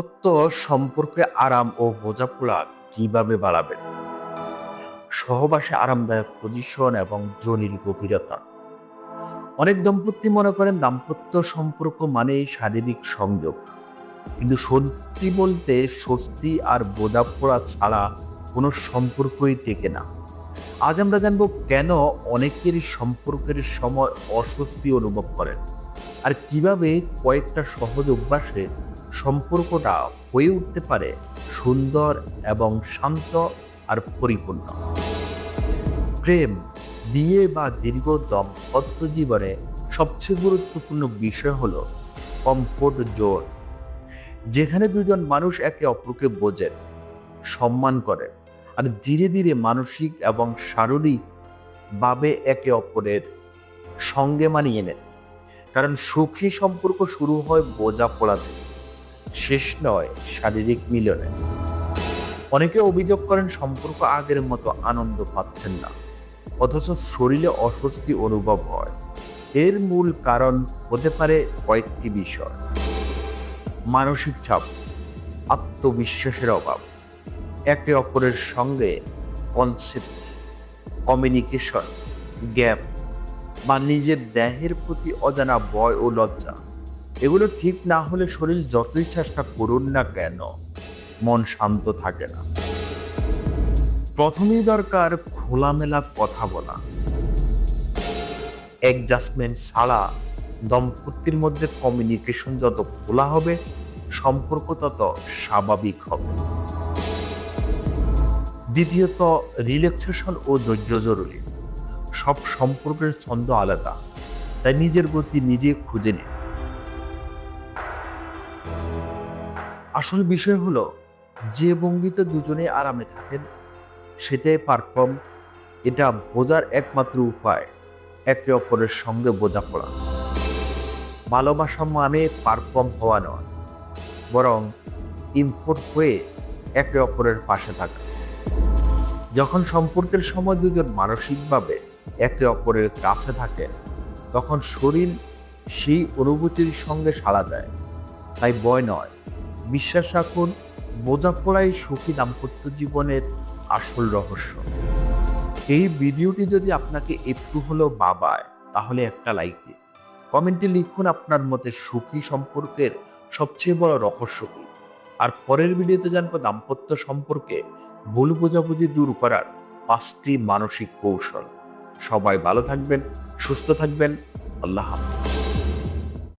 দাম্পত্য সম্পর্কে আরাম ও বোঝাপড়া কীভাবে বাড়াবেন? সহবাসে আরামদায়ক পজিশন এবং জনির গভীরতা। অনেক দম্পতি মনে করেন দাম্পত্য সম্পর্ক মানেই শারীরিক সংযোগ। কিন্তু সত্যি বলতে স্বস্তি আর বোঝাপড়া ছাড়া কোনো সম্পর্কই টেকে না। আজ আমরা জানব কেন অনেকেরই সম্পর্কের সময় অস্বস্তি অনুভব করেন। আর কীভাবে কয়েকটা সহজ অভ্যাসে সম্পর্কটা হয়ে উঠতে পারে সুন্দর এবং শান্ত আর পরিপূর্ণ। প্রেম, বিয়ে বা দীর্ঘ দম্পত্য জীবনে সবচেয়ে গুরুত্বপূর্ণ বিষয় হলো কমফোর্ট জোন যেখানে দুজন মানুষ একে অপরকে বোঝেন, সম্মান করে আর ধীরে ধীরে মানসিক এবং শারীরিক ভাবে একে অপরের সঙ্গে মানিয়ে নেন। কারণ সুখী সম্পর্ক শুরু হয় বোঝাপড়া থেকে শেষ নয়, শারীরিক মিলনে। অনেকে অভিযোগ করেন সম্পর্ক আগের মতো আনন্দ পাচ্ছেন না, অথচ শরীরে অস্বস্তি অনুভব হয়। এর মূল কারণ হতে পারে কয়েকটি বিষয়। মানসিক চাপ, আত্মবিশ্বাসের অভাব, একে অপরের সঙ্গে কনসেপ্ট কমিউনিকেশন গ্যাপ বা নিজের দেহের প্রতি অজানা ভয় ও লজ্জা। এগুলো ঠিক না হলে শরীর যতই চেষ্টা করুন না কেন, মন শান্ত থাকে না। প্রথমেই দরকার খোলামেলা কথা বলা। অ্যাডজাস্টমেন্ট ছাড়া দম্পতির মধ্যে কমিউনিকেশন যত খোলা হবে, সম্পর্ক তত স্বাভাবিক হবে। দ্বিতীয়ত রিল্যাক্সেশন ও ধৈর্য জরুরি। সব সম্পর্কের ছন্দ আলাদা, তাই নিজের গতি নিজে খুঁজে নিন। আসল বিষয় হলো, যে ভঙ্গিতে দুজনে আরামে থাকেন, সেটাই পারফর্ম এটা বোঝার একমাত্র উপায়, একে অপরের সঙ্গে বোঝাপড়া। ভালোবাসা মানে পারফর্ম হওয়া নয়, বরং ইম্পোর্ট হয়ে একে অপরের পাশে থাকা। যখন সম্পর্কের সময় দুজন মানসিকভাবে একে অপরের কাছে থাকে, তখন শরীর সেই অনুভূতির সঙ্গে সাড়া দেয়, তাই বয় নয়। বিশ্বাস রাখুন, বোঝাপড়াই সুখী দাম্পত্য জীবনের আসল রহস্য। এই ভিডিওটি যদি আপনাকে একটু হলেও বাবায়, তাহলে একটা লাইক দিন। কমেন্টে লিখুন আপনার মতে সুখী সম্পর্কের সবচেয়ে বড় রহস্য কি। আর পরের ভিডিওতে জানব দাম্পত্য সম্পর্কে ভুল বোঝাবুঝি দূর করার পাঁচটি মানসিক কৌশল। সবাই ভালো থাকবেন, সুস্থ থাকবেন, আল্লাহ হাফিজ।